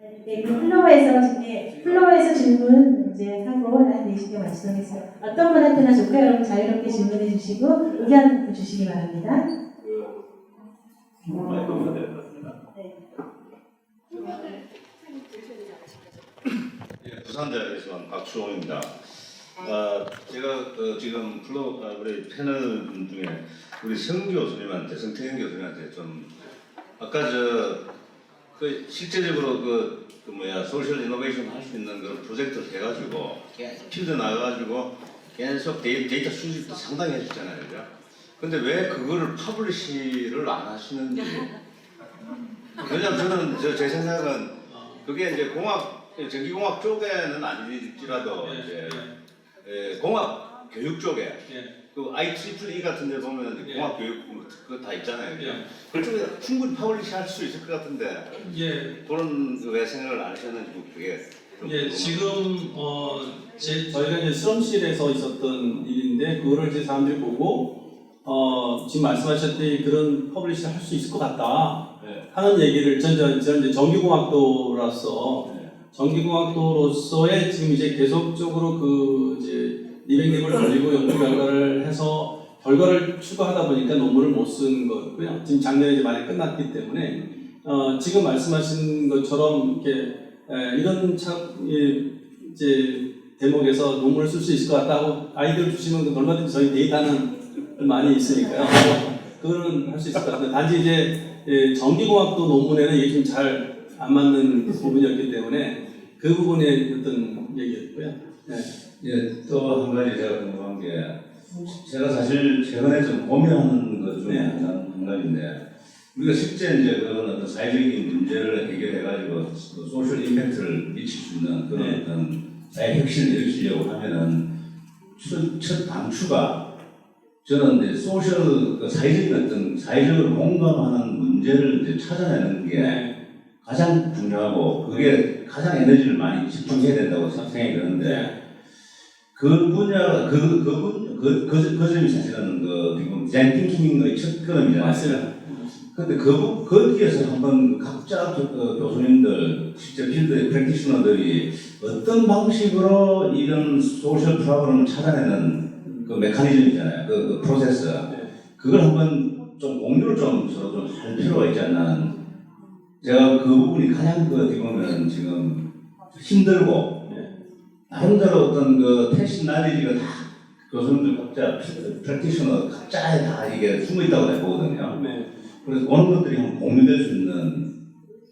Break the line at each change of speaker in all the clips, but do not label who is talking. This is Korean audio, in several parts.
네, 그 플로어에서 네, 플로어에서 질문 이제 하고 한 4시에 마치겠어요. 어떤 분한테나 좋고요. 여러분 자유롭게 질문해 주시고 의견 주시기 바랍니다. 네.
예, 부산대학에서 박수홍입니다. 아, 제가 그 지금 플로 아, 우리 패널 분 중에 우리 성 교수님한테 성태현 교수님한테 좀 아까 저 그 실제적으로 그, 그 뭐야 소셜 이노베이션 할 수 있는 그런 프로젝트를 해가지고 필드 나가가지고 계속 데이, 데이터 수집도 상당히 해주잖아요, 그죠? 근데 왜 그거를 퍼블리시를 안 하시는지. 왜냐면 저는 저 제 생각은 그게 이제 공학 전기공학 쪽에는 아니더라도
예,
이제 에, 공학 교육 쪽에
예,
그 IEEE 같은 데 보면
예.
공학 교육 그거 다 있잖아요.
예.
그쪽에 충분히 퍼블리시 할 수 있을 것 같은데
예,
그런 그왜 생각을 안 하셨는지 그게 좀
예,
궁금합니다.
지금 어, 제, 저희가 이제 실험실에서 있었던 일인데 그거를 이제 사람들이 보고 어, 지금 말씀하셨듯이 그런 퍼블리시를 할 수 있을 것 같다
네.
하는 얘기를 전, 전, 전 이제 전기공학도로서
네.
전기공학도로서의 지금 이제 계속적으로 그 이제 리뱅랩을 돌리고 연구 결과를 해서 결과를 추구하다 보니까 논문을 못 쓴 거고요. 지금 작년에 이제 많이 끝났기 때문에 어, 지금 말씀하신 것처럼 이렇게 에, 이런 참 예, 이제 대목에서 논문을 쓸 수 있을 것 같다고 아이디어를 주시면 그 얼마든지 저희 데이터는 많이 있으니까요. 그거는 할 수 있을 것 같은데 단지 이제 예, 전기공학도 논문에는 이게 좀 잘 안 맞는 부분이었기 때문에 그 부분에 어떤 얘기였고요. 네.
예, 또 한 가지 제가 궁금한 게 제가 사실 최근에 좀 고민하는 것 중에
네.
한 가지인데 우리가 실제 이제 그런 어떤 사회적인 문제를 해결해 가지고 소셜 임팩트를 미칠 수 있는 그런
네.
어떤 사회 혁신을 일으키려고 하면은 첫, 첫 단추가 저는 이제 소셜 그 사회적인 어떤 사회적으로 공감하는 문제를 이제 찾아내는 게
네.
가장 중요하고 그게 가장 에너지를 많이 집중해야 된다고 생각이 드는데
네.
그 분야 그 그분 그, 그, 그 점이 사실은 그 지금 디자인 띵킹의 첫 걸음이잖아요.
맞습니다.
근데 그 부- 거기에서 한번 각자 교, 어, 교수님들 실제 필드 프랙티셔너들이 어떤 방식으로 이런 소셜 프로그램을 찾아내는 그 메커니즘이잖아요. 그, 그 프로세스
네.
그걸 한번 좀 공유를 좀 서로 좀 할 필요가 있지 않나. 제가 그 부분이 가장 그 어떻게 보면 지금 힘들고
네.
나름대로 어떤 그 패신 나리지가 다 교수님들 각자 프랙티셔너 각자에 다 이게 숨어 있다고 내가 보거든요.
네.
그래서 그런 것들이 한번 공유될 수 있는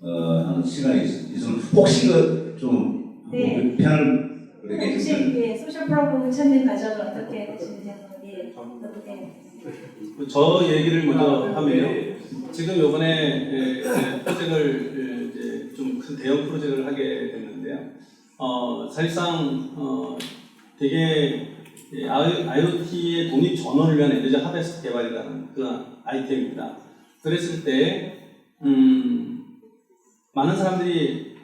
어, 시간이 있- 있으면 혹시 그좀
네.
편을 이렇게
혹시
좀
예, 소셜 프로그램 찾는 과정을 어떻게 하시는지 한번 예, 어떻게
저 얘기를 먼저 하면요. 지금 이번에 에, 에, 프로젝트를 에, 이제 좀 큰 대형 프로젝트를 하게 됐는데요. 어, 사실상 어, 되게 이 IoT의 독립 전원을 위한 에너지 하베스트 개발이라는 그런 아이템입니다. 그랬을 때 음, 많은 사람들이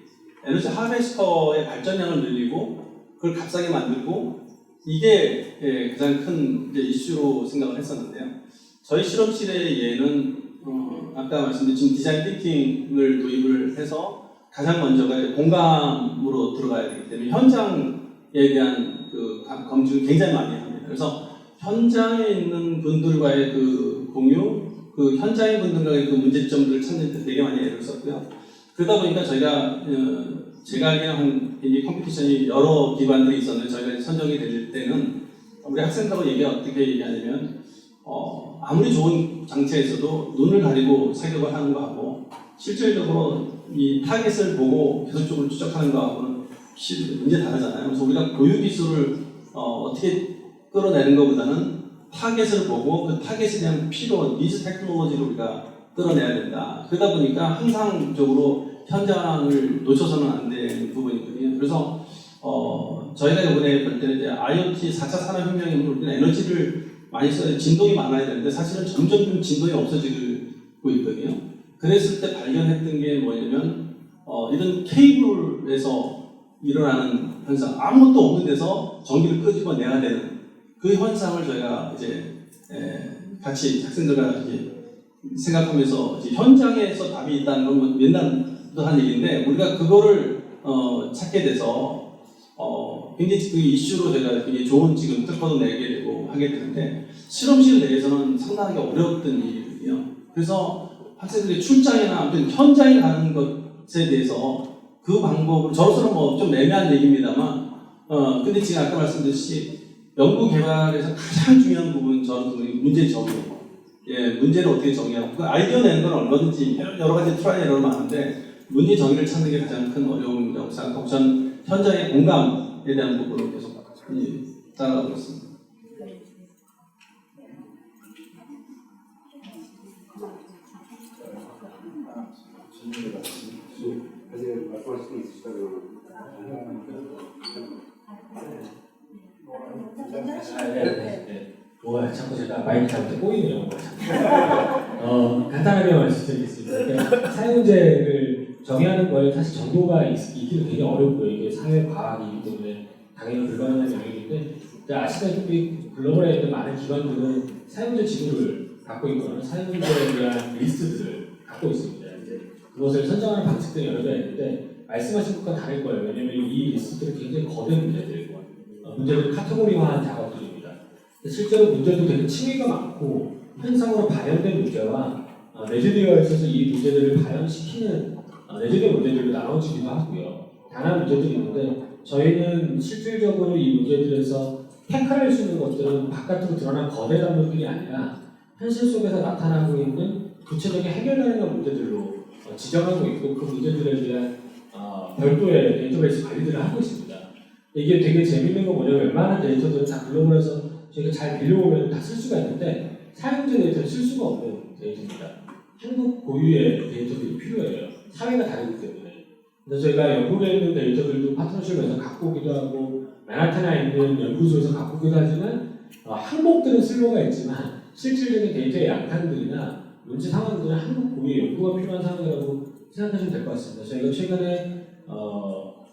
에너지 하베스터의 발전량을 늘리고 그걸 값싸게 만들고 이게 예, 가장 큰 이슈로 생각을 했었는데요. 저희 실험실의 예는 어, 아까 말씀드린 디자인 띵킹을 도입을 해서 가장 먼저가 공감으로 들어가야 되기 때문에 현장에 대한 그 감- 검증을 굉장히 많이 합니다. 그래서 현장에 있는 분들과의 그 공유, 그 현장의 분들과의 그 문제점들을 찾는 데 되게 많이 애를 썼고요. 그러다 보니까 저희가 어, 제가 한이 컴피티션이 여러 기관들이 있었는데 저희가 선정이 될 때는 우리 학생들하고 얘기가 어떻게 얘기하냐면 어, 아무리 좋은 장치에서도 눈을 가리고 사격을 하는 거하고 실질적으로 이 타겟을 보고 계속적으로 추적하는 거하고는 시- 문제 다르잖아요. 그래서 우리가 교육 기술을 어, 떻게 끌어내는 것보다는 타겟을 보고 그 타겟에 대한 필요, 니즈 테크놀로지를 우리가 끌어내야 된다. 그러다 보니까 항상적으로 현장을 놓쳐서는 안 되는 부분이거든요. 그래서 어, 저희가 이번에 볼 때는 이제 IoT 4차 산업혁명이면 우리는 에너지를 많이 써야 진동이 많아야 되는데 사실은 점점 좀 진동이 없어지고 있거든요. 그랬을 때 발견했던 게 뭐냐면 어, 이런 케이블에서 일어나는 현상 아무것도 없는 데서 전기를 끄집어 내야 되는 그 현상을 저희가 이제 에, 같이 학생들과 이제 생각하면서 이제 현장에서 답이 있다는 건뭐 맨날 한 얘기인데 우리가 그거를 어, 찾게 돼서 어, 굉장히 그 이슈로 제가 굉장히 좋은 지금 특허도 내게 되고 하게 되는데 실험실 내에서는 상당하게 어려웠던 일이거든요. 그래서 학생들이 출장이나 아무튼 현장에 가는 것에 대해서 그 방법을 저로서는 뭐 좀 애매한 얘기입니다만 어 근데 지금 아까 말씀드렸듯이 연구 개발에서 가장 중요한 부분 저는 문제 정의 예 문제를 어떻게 정의하고 그 아이디어 내는 건 얼마든지 여러 가지 트라이 에러가 많은데 문제 정의를 찾는 게 가장 큰 생각하고 전 현장의 공감에 대한 부분으로 계속 예, 따라가고 있습니다.
아직 말씀하실 수 있으시다면
아, 네. 뭐야, 자꾸 제가 마이크 잡을 때 꼬이네요. 뭐가. 어, 간단하게 말씀드리겠습니다. 그러니까 사용제를 정의하는 거에 사실 정보가 있, 있기는 되게 어렵고요. 이게 사회 과학이기 때문에 당연히 불가능한 영역인데, 아시다시피 글로벌에 있는 많은 기관들은 사용자 지도를 갖고 있거나 사용자에 대한 리스트들을 갖고 있습니다. 그것을 선정하는 방식들이 여러 가지 있는데, 말씀하신 것과 다를 거예요. 왜냐면 이 리스트들은 굉장히 거대 문제들이고, 어, 문제를 카테고리화한 작업들입니다. 실제로 문제도 되게 층위가 많고 현상으로 발현된 문제와 어, 레지디어에 있어서 이 문제들을 발현시키는 어, 레지디어 문제들로 나눠지기도 하고요. 다양한 문제들이 있는데 저희는 실질적으로 이 문제들에서 태클할 수 있는 것들은 바깥으로 드러난 거대 단물들이 아니라 현실 속에서 나타나고 있는 구체적인 해결 가능한 문제들로 어, 지정하고 있고 그 문제들에 대한 어, 별도의 데이터베이스 관리들을 하고 있습니다. 이게 되게 재밌는 건 뭐냐면 웬만한 데이터들은 다 글로벌에서 저희가 잘 빌려오면 다 쓸 수가 있는데 사용자 데이터는 쓸 수가 없는 데이터입니다. 한국 고유의 데이터들이 필요해요. 사회가 다르기 때문에. 그래서 저희가 영국에 있는 데이터들도 파트너십에서 갖고 오기도 하고 맨하탄에 있는 연구소에서 갖고 오기도 하지만 어, 항목들은 쓸모가 있지만 실질적인 데이터의 양상들이나 문제 상황들은 한국 고유의 연구가 필요한 상황이라고 생각하시면 될 것 같습니다. 저희가 최근에 어,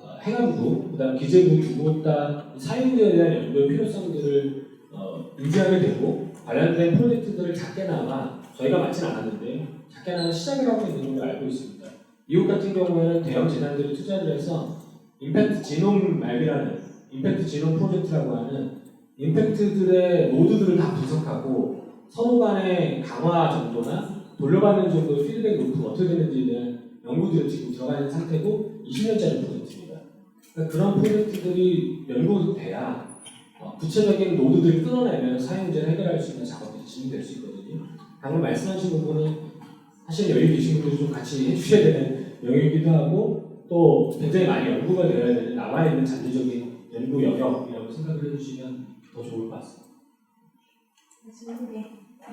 어, 행안부, 그다음 기재부 다 사용자에 대한 연구의 필요성들을 어, 인지하게 되고 관련된 프로젝트들을 작게나마 저희가 맡진 않았는데 작게나마 시작을 하고 있는 걸로 알고 있습니다. 미국 같은 경우에는 대형 재단들이 투자를 해서 임팩트 지놈 맵이라는 임팩트 지놈 프로젝트라고 하는 임팩트들의 노드들을 다 분석하고 서로 간의 강화 정도나 돌려받는 정도의 피드백 루프가 어떻게 되는지에 대한 연구들이 지금 들어가 있는 상태고 20년짜리 프로젝트입니다. 그러니까 그런 프로젝트들이 연구돼야 어, 구체적인 노드들을 끊어내면 사용자를 해결할 수 있는 작업들이 진행될 수 있거든요. 방금 말씀하신 부분은 사실 여기 계신 분들이 좀 같이 해주셔야 되는 영역이기도 하고 또 굉장히 많이 연구가 되어야 되는 남아있는 잔재적인 연구 영역이라고 생각을 해주시면 더 좋을 것 같습니다.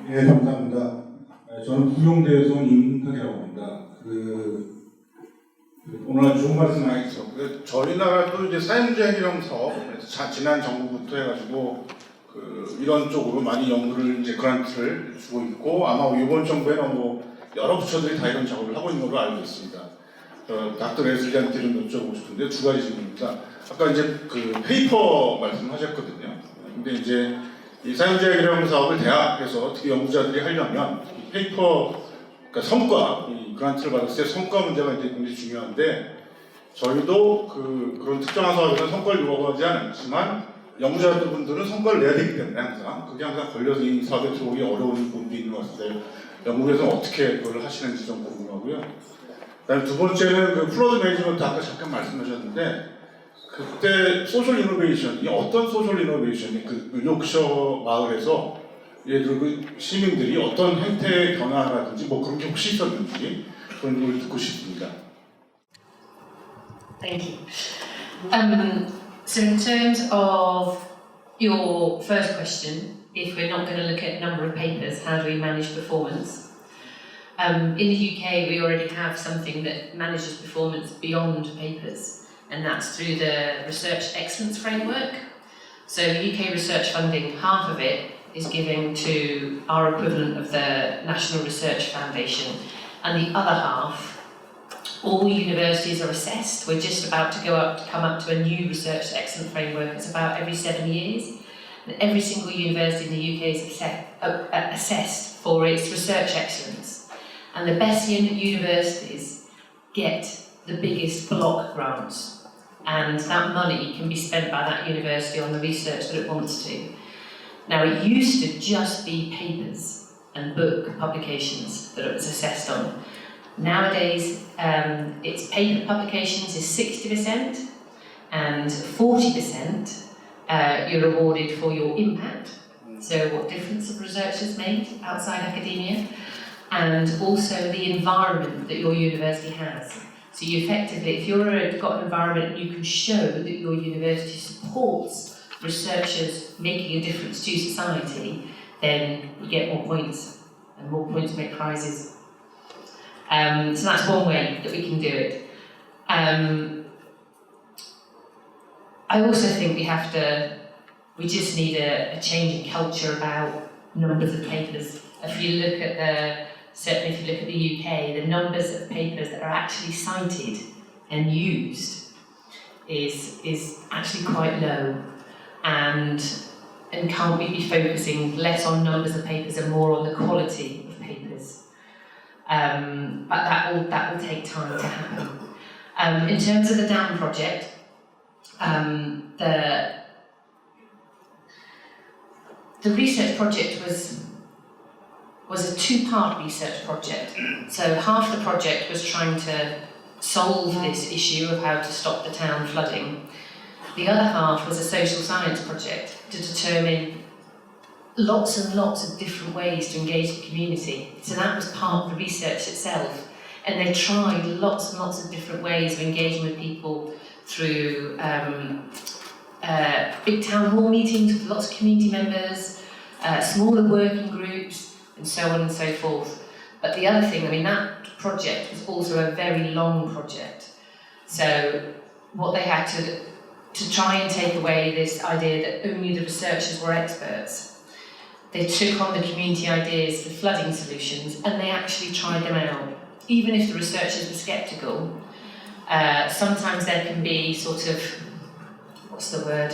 네, 감사합니다. 네, 저는 구룡대에서 온 임탁이라고 합니다. 그, 그 오늘 좋은 말씀 많이 주셨고요. 저희 나라도 이제 사용자 해결형 사업, 그래서 자- 지난 정부부터 해가지고 그 이런 쪽으로 많이 연구를 이제 그란트를 주고 있고 아마 이번 정부에는 뭐 여러 부처들이 다 이런 작업을 하고 있는 걸로 알고 있습니다. 어, 닥터 레슬리한테 좀 여쭤보고 싶은데 두 가지 질문입니다. 아까 이제 그 페이퍼 말씀하셨거든요. 근데 이제 이 사용자 해결형 사업을 대학에서 특히 연구자들이 하려면 이 페이퍼 그러니까 성과 이 그란트를 받았을 때 성과 문제가 이제 굉장히 중요한데 저희도 그 그런 특정한 사업에서 성과를 요구하지 않지만 연구자분들은 성과를 내야 되기 때문에 항상 그게 항상 걸려서 이 사업에 들어오기 어려운 부분도 있는 것 같은데 영국에서 어떻게 그걸 하시는지 좀 궁금하고요. 그다음에 두 번째는 그 플러드 매니지먼트 아까 잠깐 말씀하셨는데 그때 소셜 이노베이션이 어떤 소셜 이노베이션이 그 요크셔 마을에서 예를 들어 그 시민들이 어떤 행태의 변화라든지 뭐 그런 게 혹시 있었는지 그런 걸 듣고 싶습니다.
Thank you. Um, so in terms of your first question, if we're not going to look at number of papers, how do we manage performance? Um, in the UK, we already have something that manages performance beyond papers, and that's through the Research Excellence Framework. So UK research funding, half of it is given to our equivalent of the National Research Foundation, and the other half all universities are assessed. We're just about to go up to come up to a new research excellence framework. It's about every seven years. And every single university in the UK is uh, assessed for its research excellence. And the best universities get the biggest block grants. And that money can be spent by that university on the research that it wants to. Now, it used to just be papers and book publications that it was assessed on. Nowadays, um, its paper publications is 60%, and 40% uh, you're awarded for your impact, so what difference have researchers made outside academia, and also the environment that your university has. So you effectively, if you're a, got an environment and you can show that your university supports researchers making a difference to society, then you get more points, and more points make prizes. Um, so that's one way that we can do it. Um, I also think we have to, we just need a, a change in culture about numbers of papers. If you look at the, certainly if you look at the UK, the numbers of papers that are actually cited and used is, is actually quite low. And, and can't we be focusing less on numbers of papers and more on the quality of papers? Um, but that will, that will take time to happen. Um, in terms of the dam project, um, the the research project was was a two-part research project. So half the project was trying to solve this issue of how to stop the town flooding. The other half was a social science project to determine lots and lots of different ways to engage the community. So that was part of the research itself. And they tried lots and lots of different ways of engaging with people through um, uh, big town hall meetings with lots of community members, uh, smaller working groups, and so on and so forth. But the other thing, I mean, that project was also a very long project. So what they had to to try and take away this idea that only the researchers were experts. They took on the community ideas for flooding solutions and they actually tried them out. Even if the researchers were sceptical, uh, sometimes there can be sort of, what's the word?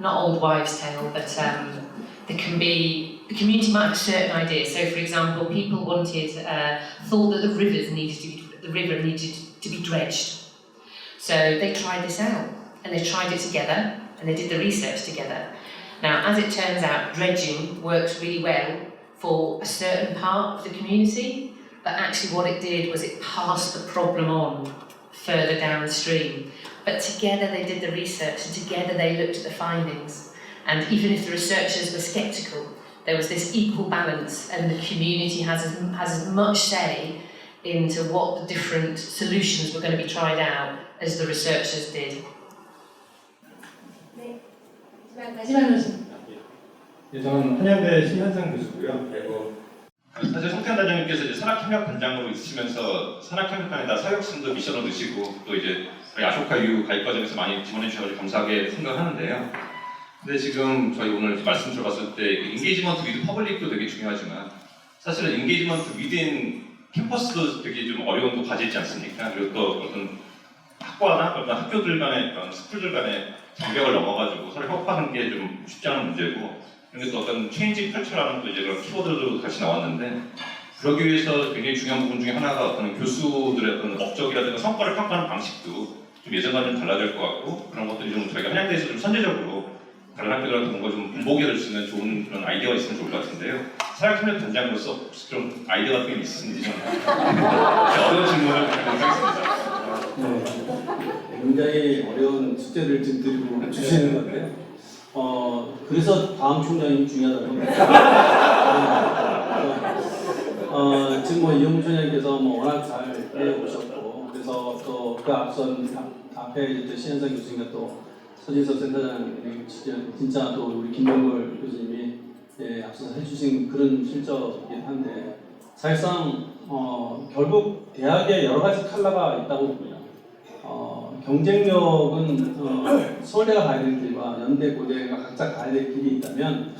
Not old wives' tale, but um, there can be, the community might have certain ideas. So, for example, people wanted, uh, thought that the rivers needed to be, the river needed to be dredged. So they tried this out and they tried it together and they did the research together. Now, as it turns out, dredging works really well for a certain part of the community, but actually what it did was it passed the problem on further downstream. But together they did the research and together they looked at the findings. And even if the researchers were sceptical, there was this equal balance and the community has as, has as much say into what the different solutions were going to be tried out as the researchers did.
마지막 말씀.
예, 저는 한양대 신현상 교수고요. 그리고
사실 송태현 단장님께서 이제 산학협력 단장으로 있으면서 산학협력단에다 사역심도 미션으로 넣으시고 또 이제 저희 아쇼카 유 가입 과정에서 많이 지원해 주셔서 감사하게 생각하는데요. 근데 지금 저희 오늘 말씀 들어봤을 때 인게이지먼트 위드 퍼블릭도 되게 중요하지만 사실은 인게이지먼트 위드인 캠퍼스도 되게 좀 과제 있지 않습니까? 그리고 또 어떤 학과나 어떤 학교들 간의 그런 스쿨들 간의 장벽을 넘어가지고 서로 협업하는 게 좀 쉽지 않은 문제고 그리고 또 어떤 체인지 컬처라는 또 이제 그런 키워드도 같이 나왔는데 그러기 위해서 굉장히 중요한 부분 중에 하나가 어떤 교수들의 어떤 업적이라든가 성과를 평가하는 방식도 좀 예전과는 좀 달라질 것 같고 그런 것들이 좀 저희가 한양대에서 좀 선제적으로 학교들한테 뭔가 좀 불보게 될 수 있는 좋은 그런 아이디어가 있으면 좋을 것 같은데요. 사회협력 단장으로서 혹시 좀 아이디어 같은 게 있으신지 좀 어려운 질문을 드리겠습니다.
네, 굉장히 어려운 숙제를 지금 드리고 주시는 건데요. 어, 그래서 다음 총장이 중요하다고 합니다. 어, 지금 뭐 이영훈 총장님께서 뭐 워낙 잘 해오셨고, 그래서 또 그 앞선 앞- 앞에 이제 신현상 교수님과 또 서진석 센터장님 진짜, 진짜 또 우리 김명걸 교수님이 예, 앞서서 해주신 그런 실적이긴 한데 사실상 어, 결국 대학에 여러 가지 칼라가 있다고 봅니다. 어, 경쟁력은 어, 서울대가 가야 될 길과 연대, 고대가 각자 가야 될 길이 있다면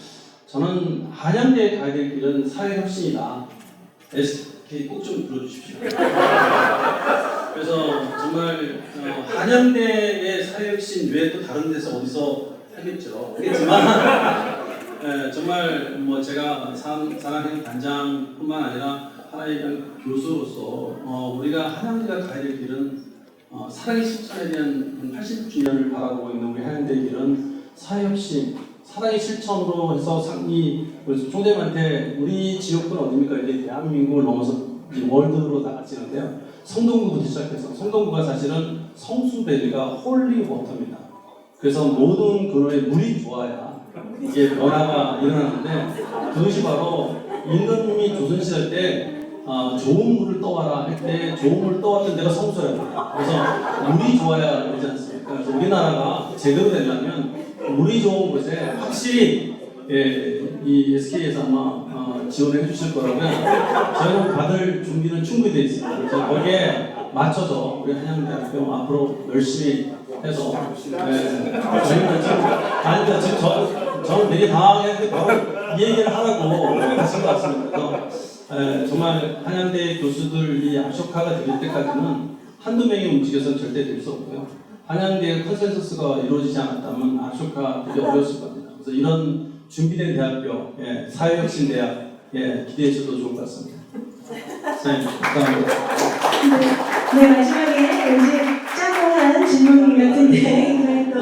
저는 한양대에 가야 될 길은 사회혁신이다. SK 꼭 좀 불러주십시오. 그래서 정말 어, 한양대의 사회혁신 외에 또 다른 데서 어디서 하겠죠. 하겠지만 예, 정말 뭐 제가 산- 산학형 단장뿐만 아니라 사회학 교수로서 어, 우리가 한양대가 가야 될 길은 어, 사랑의 실천에 대한 80주년을 바라보고 있는 우리 한양대의 길은 사회혁신, 사랑의 실천으로 해서 상이 우리 총장님한테 우리 지역구는 어디입니까? 이제 대한민국을 넘어서 월드로 나가지는데요. 성동구부터 시작해서 성동구가 사실은 성수배기가 홀리 워터입니다. 그래서 모든 근원에 물이 좋아야 이게 변화가 일어나는데 그것이 바로 임금님이 조선시대 때 아, 좋은 물을 떠와라 할 때 좋은 물을 떠왔던 데가 성수랍니다. 그래서 물이 좋아야 되지 않습니까? 그래서 우리나라가 제대로 되려면 물이 좋은 곳에 확실히 예, 이 SK에서 아마 어, 지원해 주실 거라고요. 저희는 받을 준비는 충분히 되어 있습니다. 거기에 맞춰서 우리 한양대학교 앞으로 열심히 해서 예, 저희는 지금 아니 그러니까 지금 저, 저는 되게 당황했는데 바로 이 얘기를 하라고 하신 것 같습니다. 에, 정말 한양대 교수들이 아쇼카가 될 때까지는 한두 명이 움직여서는 절대 될 수 없고요. 한양대 컨센서스가 이루어지지 않았다면 아쇼카 되게 어려웠을 겁니다. 그래서 이런 준비된 대학교, 예, 사회혁신대학 예, 기대해 주셔도 좋을 것 같습니다.
네, 네, 마지막에 왠지 짜고 한 질문 같은데 또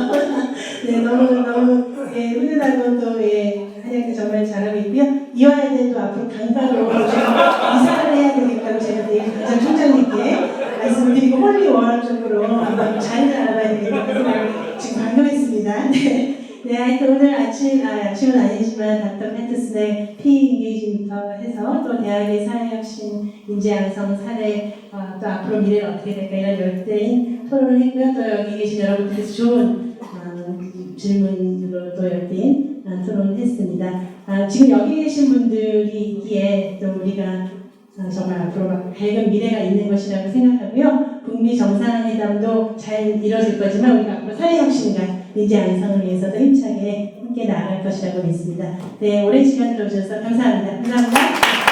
네, 너무 너무 예, 훈훈하고 또 예, 한양대 정말 잘하고 있고요. 이화여대 또 앞으로 강가로 좀 이사를 해야 되겠다고 제가 내일 당장 총장님께 말씀을 드리고 홀리 워낙 쪽으로 한번 자리를 알아봐야 되겠다는 생각을 지금 방금했습니다. 네. 네, 하여튼 오늘 아침, 아, 아침은 아니지만 닥터 패트슨의 피 인게이지부터 해서 또 대학의 사회혁신, 인재양성, 사례, 어, 또 앞으로 미래는 어떻게 될까 이런 열대인 토론을 했고요. 또 여기 계신 여러분들께서 좋은 어, 질문으로 또 열띤 어, 토론을 했습니다. 아, 지금 여기 계신 분들이 있기에 또 우리가 어, 정말 앞으로 막 밝은 미래가 있는 것이라고 생각하고요. 북미 정상회담도 잘 이뤄질 거지만 우리가 앞으로 사회혁신과 민지 안성을 위해서도 힘차게 함께 나아갈 것이라고 믿습니다. 네, 오랜 시간 들어주셔서 감사합니다. 감사합니다.